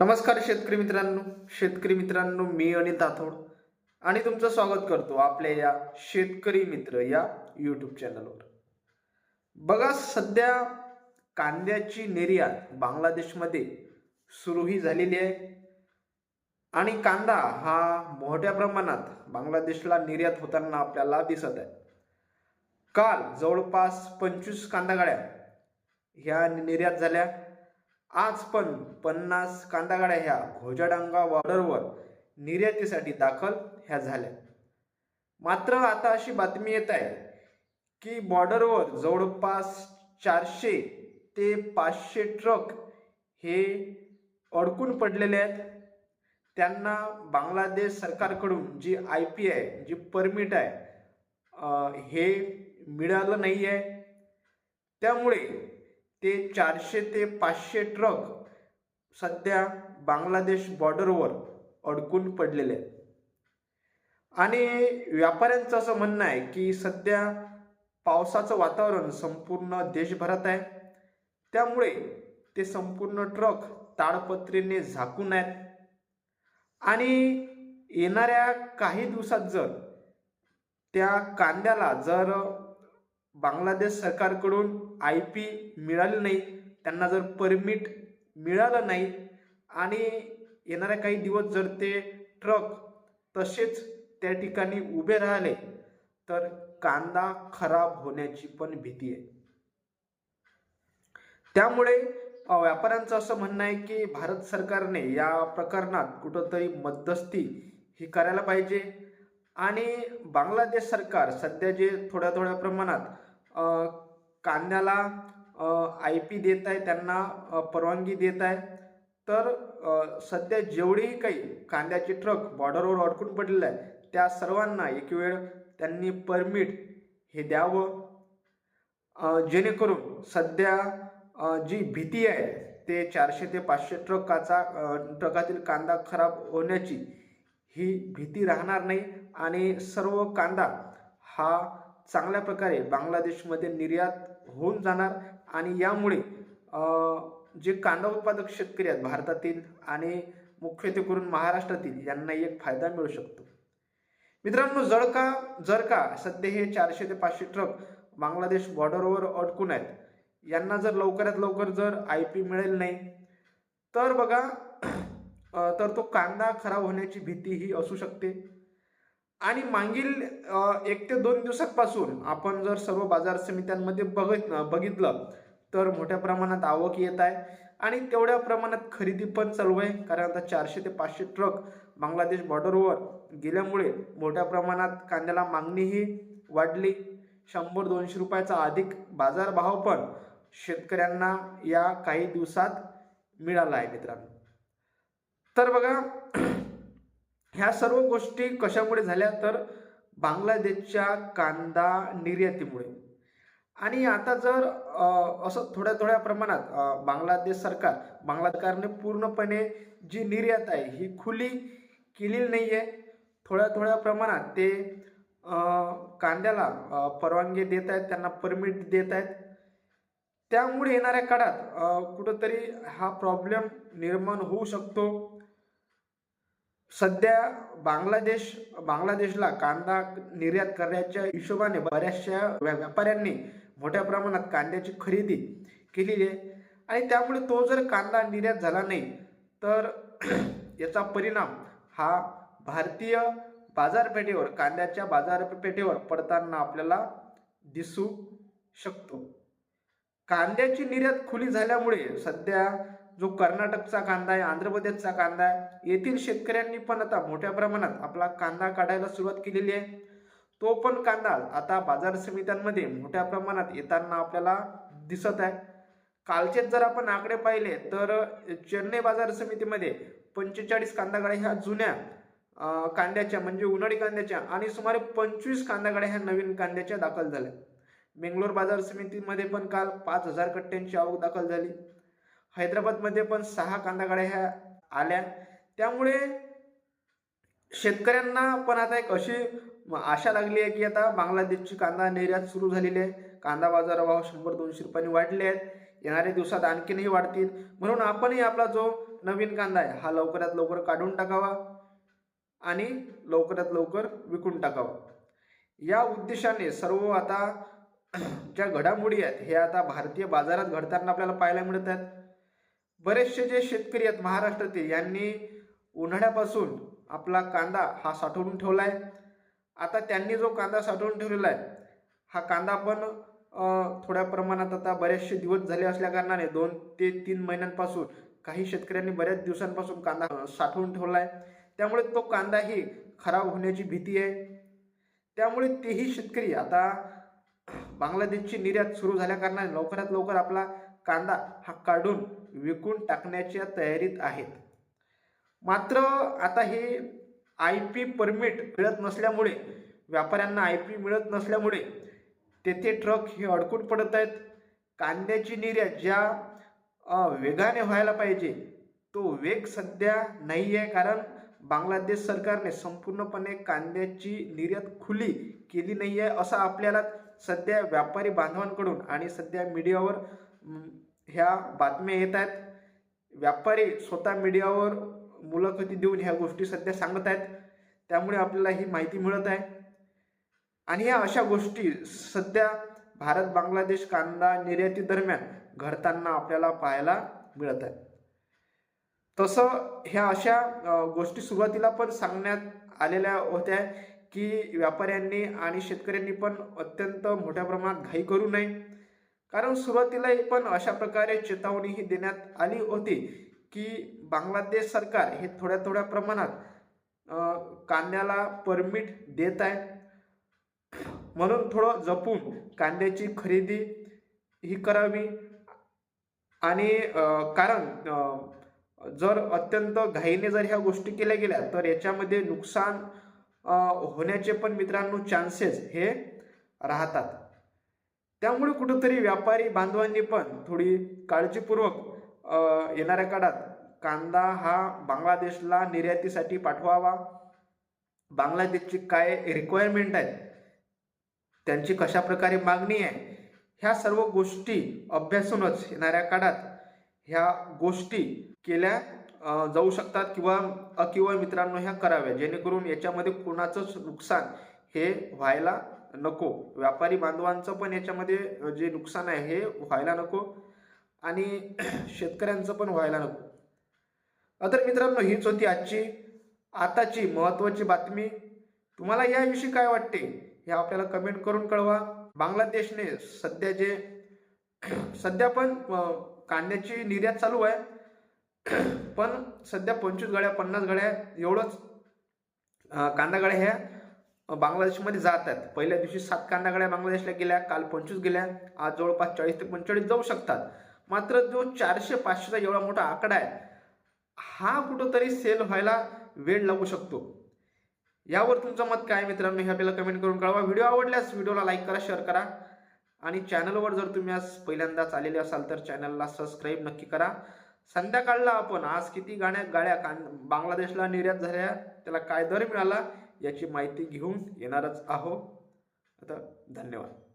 नमस्कार शेतकरी मित्रांनो. शेतकरी मित्रांनो मी अनिल ताथोड आणि तुमचं स्वागत करतो आपल्या या शेतकरी मित्र या यूट्यूब चॅनलवर बघा सध्या कांद्याची निर्यात बांगलादेशमध्ये सुरूही झालेली आहे. आणि कांदा हा मोठ्या प्रमाणात बांगलादेशला निर्यात होताना आपल्याला दिसत आहे. काल जवळपास पंचवीस कांदा गाड्या ह्या निर्यात झाल्या. आज पण पन्नास कांदागाड्या ह्या घोजाडांगा बॉर्डरवर निर्यातीसाठी दाखल ह्या झाल्या. मात्र आता अशी बातमी येत आहे की बॉर्डरवर जवळपास चारशे ते पाचशे ट्रक हे अडकून पडलेले आहेत. त्यांना बांगलादेश सरकारकडून जी आय पी आहे जी परमिट आहे हे मिळालं नाही आहे त्यामुळे ते चारशे ते पाचशे ट्रक सध्या बांगलादेश बॉर्डरवर अडकून पडलेले आहेत. आणि व्यापाऱ्यांचं असं म्हणणं आहे की सध्या पावसाचं वातावरण संपूर्ण देशभरात आहे. त्यामुळे ते संपूर्ण ट्रक ताडपत्रीने झाकून आहेत. आणि येणाऱ्या काही दिवसात जर त्या कांद्याला जर बांगलादेश सरकारकडून आय पी मिळाली नाही त्यांना जर परमिट मिळालं नाही आणि येणाऱ्या काही दिवस जर ते ट्रक तसेच त्या ठिकाणी उभे राहिले तर कांदा खराब होण्याची पण भीती आहे. त्यामुळे व्यापाऱ्यांचं असं म्हणणं आहे की भारत सरकारने या प्रकरणात कुठंतरी मध्यस्थी ही करायला पाहिजे. आणि बांगलादेश सरकार सध्या जे थोड्या थोड्या प्रमाणात कांद्याला आय पी देत आहे त्यांना परवानगी देत आहे तर सध्या जेवढेही काही कांद्याचे ट्रक बॉर्डरवर अडकून पडलेले आहे त्या सर्वांना एक वेळ त्यांनी परमिट हे द्यावं. जेणेकरून सध्या जी भीती आहे ते चारशे ते पाचशे ट्रकाचा ट्रकातील कांदा खराब होण्याची ही भीती राहणार नाही. आणि सर्व कांदा हा चांगल्या प्रकारे बांगलादेशमध्ये निर्यात होऊन जाणार आणि यामुळे जे कांदा उत्पादक शेतकरी आहेत भारतातील आणि मुख्यत्वे करून महाराष्ट्रातील यांना एक फायदा मिळू शकतो. मित्रांनो जर का जर का सध्या हे चारशे ते पाचशे ट्रक बांगलादेश बॉर्डरवर अडकून आहेत यांना जर लवकरात लवकर जर आय पी मिळेल नाही तर बघा तर तो कांदा खराब होण्याची भीती ही असू शकते. आणि मागील एक ते दोन दिवसांपासून आपण जर सर्व बाजार समित्यांमध्ये बघत बघितलं तर मोठ्या प्रमाणात आवक येत आहे. आणि तेवढ्या प्रमाणात खरेदी पण चालू आहे. कारण आता चारशे ते पाचशे ट्रक बांगलादेश बॉर्डरवर गेल्यामुळे मोठ्या प्रमाणात कांद्याला मागणीही वाढली. शंभर दोनशे रुपयाचा अधिक बाजारभाव पण शेतकऱ्यांना या काही दिवसात मिळाला आहे मित्रांनो. तर बघा ह्या सर्व गोष्टी कशामुळे झाल्या? तर बांगलादेशच्या कांदा निर्यातीमुळे. आणि आता जर असं थोड्या थोड्या प्रमाणात बांगलादेश सरकार बांगला सरकारने पूर्णपणे जी निर्यात आहे ही खुली केलेली नाही आहे थोड्या थोड्या प्रमाणात ते कांद्याला परवानगी देत आहेत त्यांना परमिट देत आहेत. त्यामुळे येणाऱ्या काळात कुठंतरी हा प्रॉब्लेम निर्माण होऊ शकतो. सध्या बांगलादेश बांगलादेशला कांदा निर्यात करण्याच्या हिशोबाने बऱ्याचशा व्या- व्यापाऱ्यांनी मोठ्या प्रमाणात कांद्याची खरेदी केलेली आहे. आणि त्यामुळे तो जर कांदा निर्यात झाला नाही तर याचा परिणाम हा भारतीय बाजारपेठेवर कांद्याच्या बाजारपेठेवर पडताना आपल्याला दिसू शकतो. कांद्याची निर्यात खुली झाल्यामुळे सध्या जो कर्नाटकचा कांदा आहे आंध्र प्रदेशचा कांदा आहे येथील शेतकऱ्यांनी पण आता मोठ्या प्रमाणात आपला कांदा काढायला सुरुवात केलेली आहे. तो पण कांदा आता बाजार समित्यांमध्ये मोठ्या प्रमाणात येताना आपल्याला दिसत आहे. कालचेच जर आपण आकडे पाहिले तर चेन्नई बाजार समितीमध्ये पंचेचाळीस कांदा गाड्या ह्या जुन्या कांद्याच्या म्हणजे उन्हाळी कांद्याच्या आणि सुमारे पंचवीस कांदा गाड्या ह्या नवीन कांद्याच्या दाखल झाल्या. बेंगलोर बाजार समितीमध्ये पण काल पाच हजार कट्ट्यांची आवक दाखल झाली. हैदराबादमध्ये पण सहा कांदा गाड्या ह्या आल्या. त्यामुळे शेतकऱ्यांना पण आता एक अशी आशा लागली आहे की आता बांगलादेशची कांदा निर्यात सुरू झालेली आहे. कांदा बाजार भाव शंभर दोनशे रुपयांनी वाढले आहेत. येणाऱ्या दिवसात आणखीनही वाढतील. म्हणून आपणही आपला जो नवीन कांदा आहे हा लवकरात लवकर काढून टाकावा आणि लवकरात लवकर विकून टाकावा. या उद्देशाने सर्व आता ज्या घडामोडी आहेत हे आता भारतीय बाजारात घडताना आपल्याला पाहायला मिळत आहेत. बरेचसे जे शेतकरी आहेत महाराष्ट्रातील यांनी उन्हाळ्यापासून आपला कांदा हा साठवून ठेवला आहे आता त्यांनी जो कांदा साठवून ठेवलेला आहे हा कांदा पण थोड्या प्रमाणात आता बरेचसे दिवस झाले असल्याकारणाने दोन ते तीन महिन्यांपासून काही शेतकऱ्यांनी बऱ्याच दिवसांपासून कांदा साठवून ठेवला आहे त्यामुळे तो कांदाही खराब होण्याची भीती आहे. त्यामुळे तेही शेतकरी आता बांगलादेशची निर्यात सुरू झाल्याकारणाने लवकरात लवकर आपला कांदा हा काढून विकून टाकण्याच्या तयारीत आहेत. मात्र आता हे आय पी परमिट मिळत नसल्यामुळे व्यापाऱ्यांना आय पी मिळत नसल्यामुळे तेथे ट्रक हे अडकून पडत आहेत. कांद्याची निर्यात ज्या वेगाने व्हायला पाहिजे तो वेग सध्या नाही आहे. कारण बांगलादेश सरकारने संपूर्णपणे कांद्याची निर्यात खुली केली नाही आहे असं आपल्याला सध्या व्यापारी बांधवांकडून आणि सध्या मीडियावर ह्या बातम्या येत आहेत. व्यापारी स्वतः मीडियावर मुलाखती देऊन ह्या गोष्टी सध्या सांगत आहेत. त्यामुळे आपल्याला ही माहिती मिळत आहे. आणि ह्या अशा गोष्टी सध्या भारत बांगलादेश कांदा निर्याती दरम्यान घडताना आपल्याला पाहायला मिळत आहे तसं ह्या अशा गोष्टी सुरुवातीला पण सांगण्यात आलेल्या होत्या की व्यापाऱ्यांनी आणि शेतकऱ्यांनी पण अत्यंत मोठ्या प्रमाणात घाई करू नये. कारण सुरुवातीलाही पण अशा प्रकारे चेतावणी ही देण्यात आली होती की बांगलादेश सरकार हे थोड्या थोड्या प्रमाणात कांद्याला परमिट देत आहे. म्हणून थोडं जपून कांद्याची खरेदी ही करावी. आणि कारण जर अत्यंत घाईने जर ह्या गोष्टी केल्या गेल्या तर याच्यामध्ये नुकसान होण्याचे पण मित्रांनो चान्सेस हे राहतात. त्यामुळे कुठंतरी व्यापारी बांधवांनी पण थोडी काळजीपूर्वक येणाऱ्या काळात कांदा हा बांगलादेशला निर्यातीसाठी पाठवावा. बांगलादेशची काय रिक्वायरमेंट आहे त्यांची कशा प्रकारे मागणी आहे ह्या सर्व गोष्टी अभ्यासूनच येणाऱ्या काळात ह्या गोष्टी केल्या जाऊ शकतात किंवा अ, किंवा मित्रांनो ह्या कराव्या. जेणेकरून याच्यामध्ये कोणाचंच नुकसान हे व्हायला नको. व्यापारी बांधवांचं पण याच्यामध्ये जे नुकसान आहे हे व्हायला नको आणि शेतकऱ्यांचं पण व्हायला नको. तर मित्रांनो हीच होती आजची आताची महत्त्वाची बातमी. तुम्हाला याविषयी काय वाटते हे आपल्याला कमेंट करून कळवा. बांगलादेशने सध्या जे सध्या पण कांद्याची निर्यात चालू आहे. पण सध्या पंचवीस गाड्या पन्नास गाड्या एवढंच कांदा गाड्या ह्या बांगलादेशमध्ये जात आहेत पहिल्या दिवशी सात कांदाकड्या बांगलादेशला गेल्या काल पंचवीस गेल्या. आज जवळपास चाळीस ते पंचेचाळीस जाऊ शकतात. मात्र जो चारशे पाचशेचा एवढा मोठा आकडा आहे हा कुठंतरी सेल व्हायला वेळ लागू शकतो. यावर तुमचं मत काय मित्रांनो? हे आपल्याला कमेंट करून कळवा. व्हिडिओ आवडल्यास व्हिडिओला लाईक करा शेअर करा. आणि चॅनलवर जर तुम्ही आज पहिल्यांदाच आलेले असाल तर चॅनलला सबस्क्राईब नक्की करा. संध्याकाळला आपण आज किती गाण्या गाड्या कां बांगलादेशला निर्यात झाल्या त्याला काय दर मिळाला याची माहिती घेऊन येणारच आहो आता धन्यवाद.